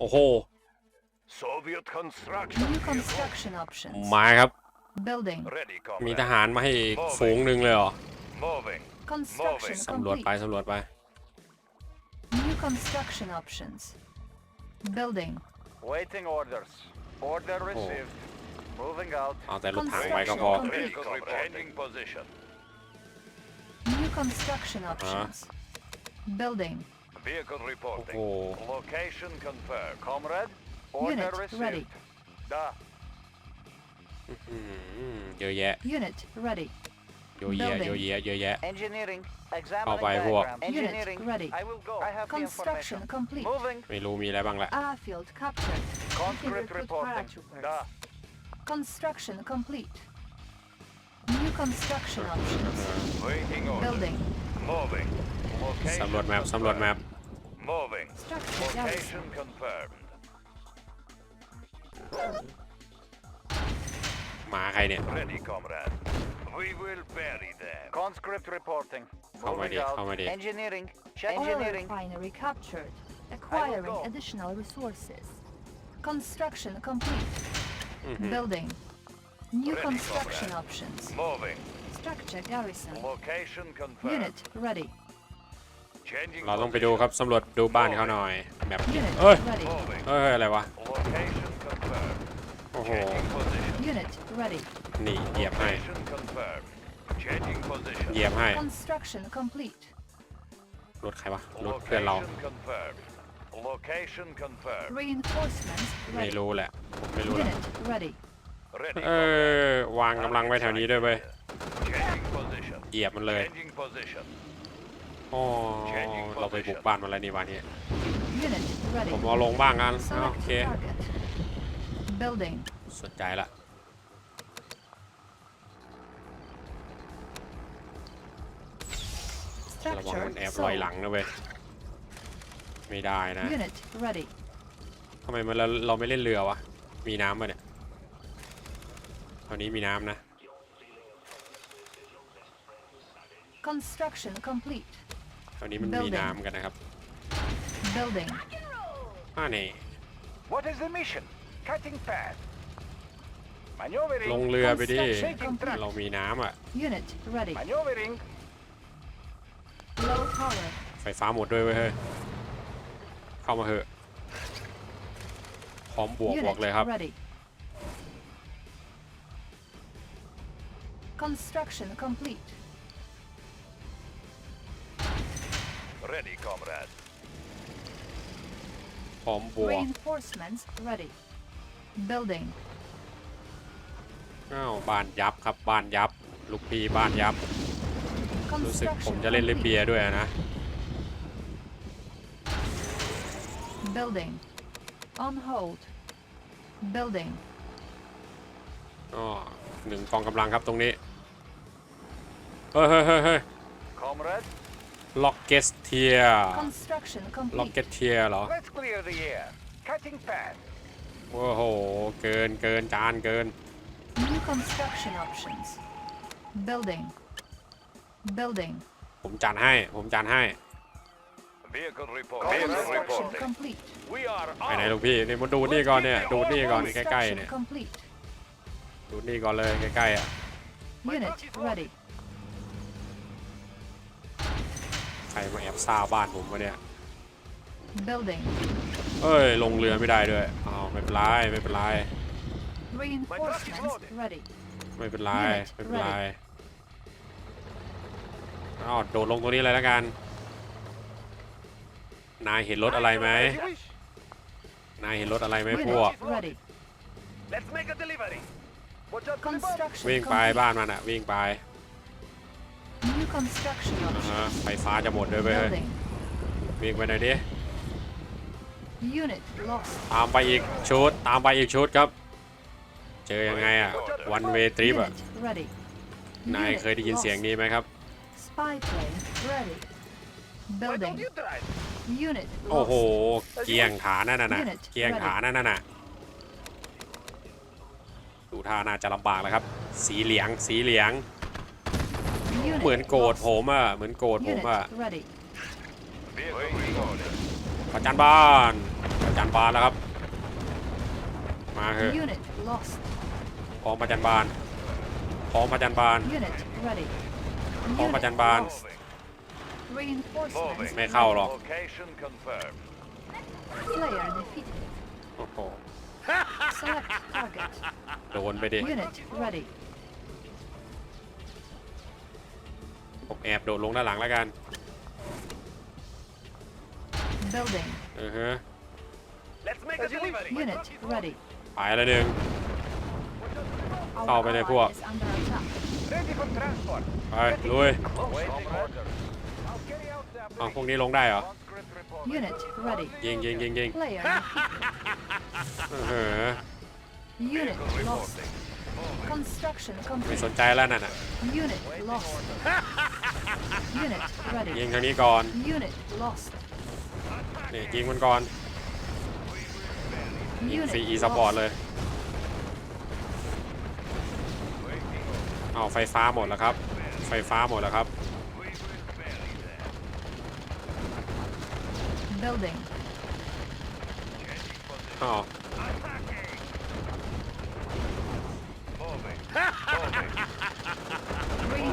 โอ้โห Soviet construction. New construction options. มาครับ Building. Ready, มีท comrade. หารมาให้อีกฝูงหนึ่งเลยเหรอ Moving. Construction สำรวจ complete. ไปสำรวจไป New construction options. Building. Waiting orders. Order received. Moving out. เอาแต่รถถังไปก็พอ Ready, Vehicle comrade. reporting position. New construction options. Building. Vehicle reporting. Oh. Location confirmed. Comrade, order Unit received. ready. Da. -hmm. Unit ready. Yeah, Building. yeah. Engineering. Examining Oh, by what? diagram. Engineering. Unit ready. I will go. I have Construction the complete. Moving. Airfield captured. Conscript reporting. Da. Construction complete. New construction options. Waiting Building. Moving. สำรวจแมพสำรวจแมพ Moving. Structure Location confirmed. หมาใครเนี่ย Ready, comrade. We will bury them. Conscript reporting. How many? Moving Engineering. Oil refinery captured. Acquiring additional resources. Construction complete. Mm-hmm. Building. New Ready, construction comrade. options. Moving. Structure garrison. Location confirmed. Unit ready. เราต้องไปดูครับสำรวจดูบ้านเขาหน่อยแบบเอ้ยเอ้ยอะไรวะโอ้โหนี่เหยียบให้เหยียบให้รถใครวะรถเพื่อนเราไม่รู้แหละไม่รู้แหละเออวางกำลังไว้แถวนี้ด้วยเว้ยเหยียบมันเลยโอ้เราไปบุกบ้านมาแล้วนี่วันนี้ผมเอาลงบ้างกันโอเคสนใจละระวังมันแอบลอยหลังนะเว้ย ไม่ได้นะทำไมมันเราเราไม่เล่นเรือวะ มีน้ำป่ะเนี่ยตท่นี้มีน้ำนะ Construction complete. ตอนนี้มันมี Building น้ำกันนะครับ Building. อ่านี่ What is the mission? Cutting path. Maneuvering. ลงเรือไปดิ Construction track. เรามีน้ำอ่ะ Unit ready. Maneuvering. Low power. ไฟฟ้าหมดด้วยเว้ยเฮ้ยเข้ามาเหอะพร้อมบวกบวก Unit เลยครับ ready. Construction complete. ready, comrade. Bombo. Reinforcements ready. Building. อ้าบ้านยับครับบ้านยับลูกพีบ้านยับรู้สึกผมจะเล่นเลเบียด้วยนะ building on hold building อ๋อหนึ่งกองกำลังครับตรงนี้ เฮ้ยเฮ้ยเฮ้ยล็อกเกสเทียล็อกเกสเทียเหรอว้าโหเกิน เกิน จาน เกิน ผมจานให้ ผมจานให้ไปไหนลูกพี่ นี่มาดูนี่ก่อนเนี่ย ดูนี่ก่อนใกล้ๆเนี่ย ดูนี่ก่อนเลยใกล้ๆอ่ะ Unit ready ใครมาแอบซาบ้านผมวะเนี่ย Building. เอ้ยลงเรือไม่ได้ด้วย อ้าวไม่เป็นไร ไม่เป็นไรไม่เป็นไรไม่เป็นไรอ้าวโดดลงตรงนี้เลยแล้วกัน นายเห็นรถอะไรไหม นายเห็นรถอะไรไหมพวก วิ่งไปบ้านมันอะวิ่งไปอ่ไฟฟ้าจะหมดด้วยไปเยวิ่งไปหน่อยดิตามไปอีกชุดตามไปอีกชุดครับ เจอยังไงอะวันเวทริปอะนายเคยได้ยินเสียงนี้ไหมครับโอ้โหเกียงขานั่นน่ะนเกียงขานั่นน่ะนดูท่าน่าจะลำบากแล้วครับสีเหลืองสีเหลืองเหมือนโกรธผมอ่ะเหมือนโกรธผมอ่ะประจันบานประจันบานแล้วครับมาเถอะพร้อมประจันบานพร้อมประจันบานพร้อมประจันบานไม่เข้าหรอกโอ้โหโดนไปดิผมแอบโดดลงด้านหลังแล้วกันเออฮะไปอะไรหนึ่ง เข้าไปในพวก ไปลุยเอาพวกนี้ลงได้เหรอยิงยิงยิงยิงไม่สนใจแล้วนั่นอ่ะยิงทางนี้ก่อนนี่ยิงมันก่อนยิงซัสปอร์ตเลยเอาไฟฟ้าหมดแล้วครับ ไฟฟ้าหมดแล้วครับ Building. อ๋อ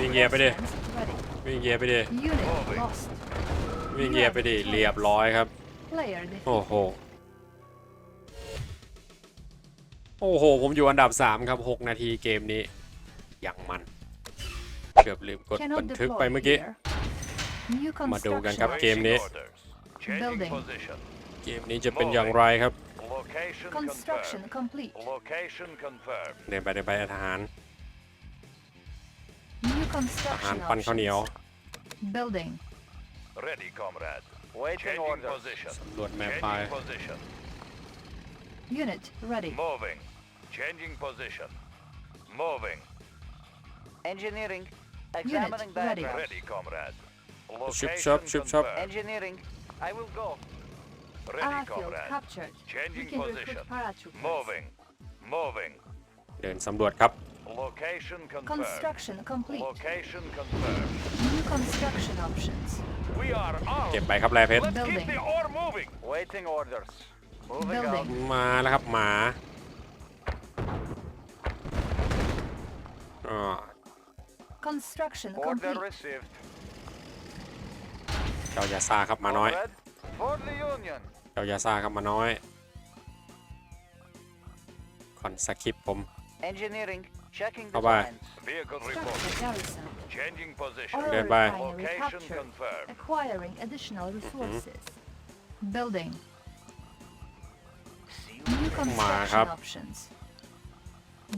ยิงเงียบไปดิ่งเยียบไปดิวิ่งเยียบไปดิ เรียบร้อยครับ โอ้โห โอ้โห ผมอยู่อันดับ3ครับ6นาทีเกมนี้อย่างมันเกือบลืมกดบันทึกไปเมื่อกี้ มาดูกันครับเกมนี้ เกมนี้จะเป็นอย่างไรครับเดินไปเดินไปอาหารอาหารปันข้าวเหนียว Building. Ready, comrade. Waiting order. position. Changing position. Unit ready. Moving. Changing position. Moving. Engineering. Examining Unit ready. diagrams. Ready, comrade. Location Ship shop, ship shop. confirmed. Engineering. I will go. Ready, Airfield ah, comrade. captured. We Changing can recruit position. paratroopers. Moving. Moving. เดินสำรวจครับ Location confirmed. Construction complete. Location confirmed. New construction options. We are armed. เก็บไปครับแรเพชร Let's keep the ore moving. Waiting orders. Moving out. มาแล้วครับหมาอ Construction complete. เจ้ายาซาครับมาน้อยเจ้ายาซาครับมาน้อยคอนสคริปผม Engineering. Checking the Bye-bye. Changing position. Oil Okay, bye. Location confirmed. Acquiring additional resources. Mm-hmm. Building. New construction ครับ options.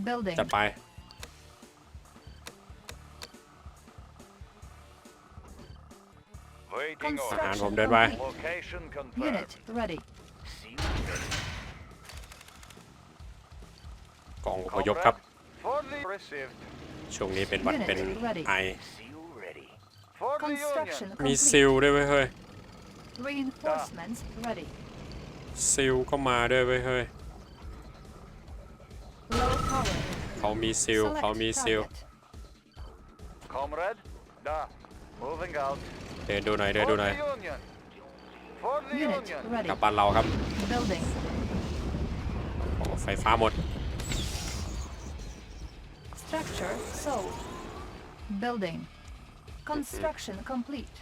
Building. จะไป Waiting order. ทหารผมเดินไป Location confirmed. Unit ready. กองอพยพครับช่วงนี้เป็นวันเป็นไอ มีซิลด้วยเว้ยเฮ้ย ซิลก็มาด้วยเว้ยเฮ้ย เขามีซิลเขามีซิลเดี๋ยวดูหน่อยเดี๋ยวดูหน่อยกลับบ้านเราครับ ไฟฟ้าหมด Structure sold. Building. Construction complete.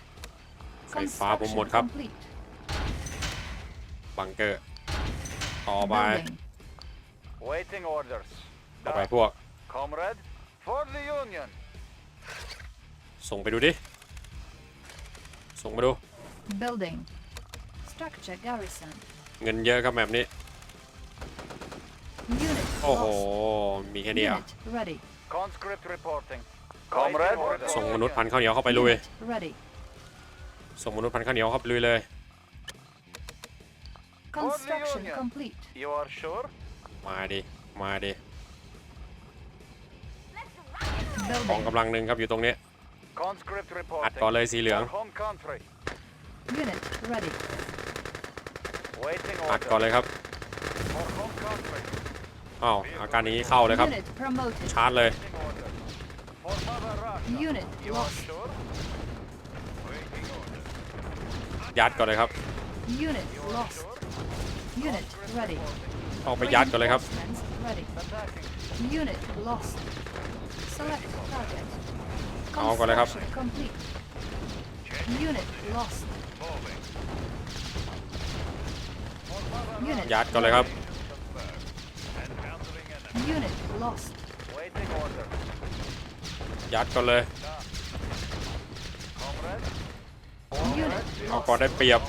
ไฟฟ้าผมหมด Construction ครับ complete. บังเกอร์ต่อไป Building. Waiting orders. ต่อไป o n e พวก Comrade, for the Union. ส่งไปดูดิ ส่งไปดู Building. Structure garrison. เงินเยอะครับแบบนี้โอ้โหมีแค่นี้อ่ะส่งมนุษย์พันข้าวเหนียวเข้าไปลุยส่งมนุษย์พันข้าวเหนียวเข้าไปลุยเลยมาดิมาดิของกำลังหนึ่งครับอยู่ตรงนี้ c อัดต่อเลยสีเหลือง u อัดต่อเลยครับอาวอาการนี้เข้าเลยครับชาร์จเลยยัดก่อนเลยครับออกไปยัดก่อนเลยครับเอาก่อนเลยครับยัดก่อนเลยครับยัดกกันเลยเอาก่อนได้เปรียบ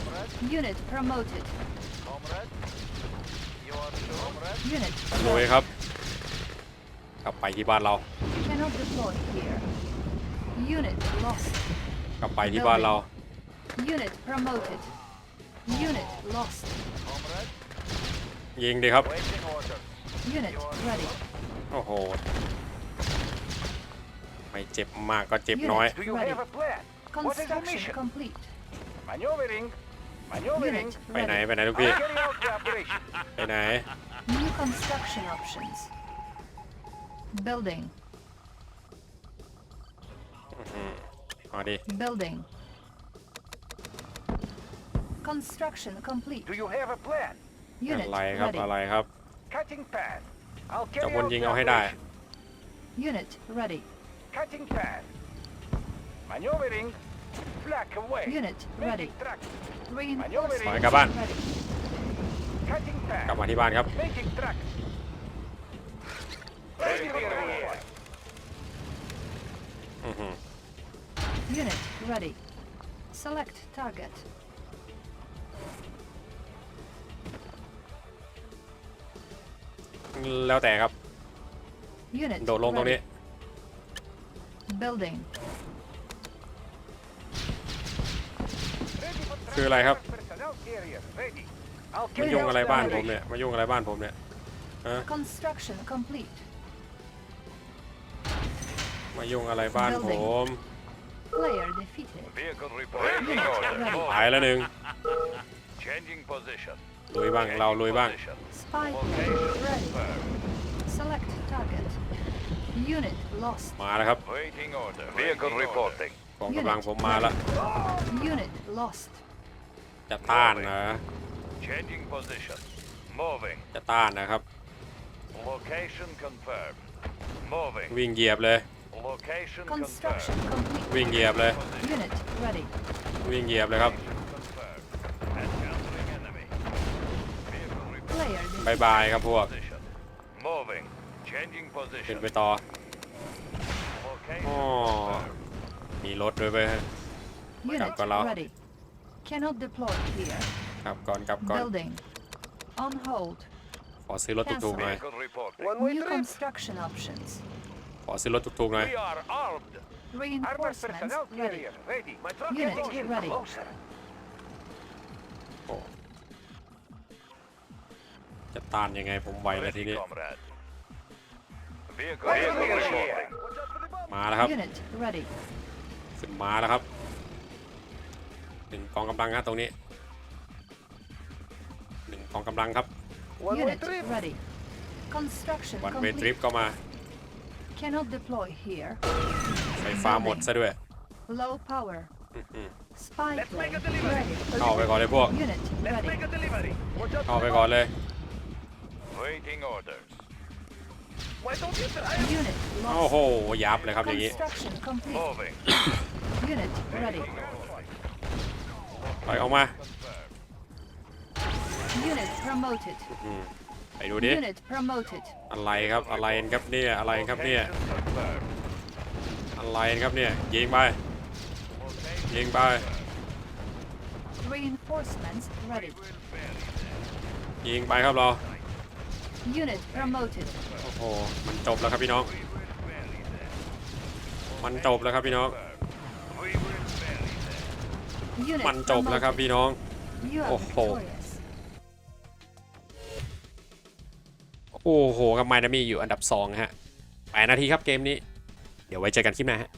รวยครับ กลับไปที่บ้านเรากลับไปที่บ้านเรา u ยิงดีครับ Unit ready. โอ้โห oh Do you have a plan? Construction complete. Maneuvering. Maneuvering. Unit New construction options. Building. Mm-hmm. Building. Construction complete. Do you have a plan? อะ Unit ready. Cutting path. I'll จับ carry วน out ยิง the เอาให้ได้ operation. Unit ready. Cutting path. Maneuvering. Flak away. Unit ready. Making track. Reinforcements Maneuvering. ถอยกลับบ้าน ready. Cutting กลับ path. มาที่บ้านครับ Making track. Ready for reinforce. อื้อหือ Unit ready. Select target. แล้วแต่ครับ โดดลงตรงนี้ Building. คืออะไรครับ มายุ่งอะไรบ้านผมเนี่ย มายุ่งอะไรบ้านผมเนี่ย มายุ่งอะไรบ้านผมหายแล้วหนึ่งลุยบ้างเราลุยบ้าง มาแล้วครับกองกำลังผมมาละจะต้านนะจะต้านนะครับวิ่งเหยียบเลยวิ่งเหยียบเลยวิ่งเหยียบเลยครับบายบายครับพวกเป็นไปต่อมีรถด้วยไหมกลับก่อนแล้วครับก่อนกับก่อนขอซื้อรถถูกๆหน่อยขอซื้อรถถูกๆหน่อยโจะต้านยังไงผมไหวแล้วทีนี้มาแล้วครับสิมาแล้วครับหนึ่งกองกำลังครับตรงนี้หนึ่งกองกำลังครับวันเวทริปก็มาไฟฟ้าหมดซะด้วยเข้าไปก่อนเลยพวกเข้าไปก่อนเลยโอ้โหยับเลยครับอย่างนี้ไปออกมาไปดูดิอะไรครับ อะไรครับเนี่ย อะไรครับเนี่ย อะไรครับเนี่ย ยิงไป ยิงไปยิงไปครับเรา Unit promoted. โอ้โหมันจบแล้วครับพี่น้อง มันจบแล้วครับพี่น้อง มันจบแล้วครับพี่น้องโอ้โหโอ้โหกับไมนามีอยู่อันดับ2ฮะแปดนาทีครับเกมนี้ เดี๋ยวไว้เจอกันคลิปหน้าฮะ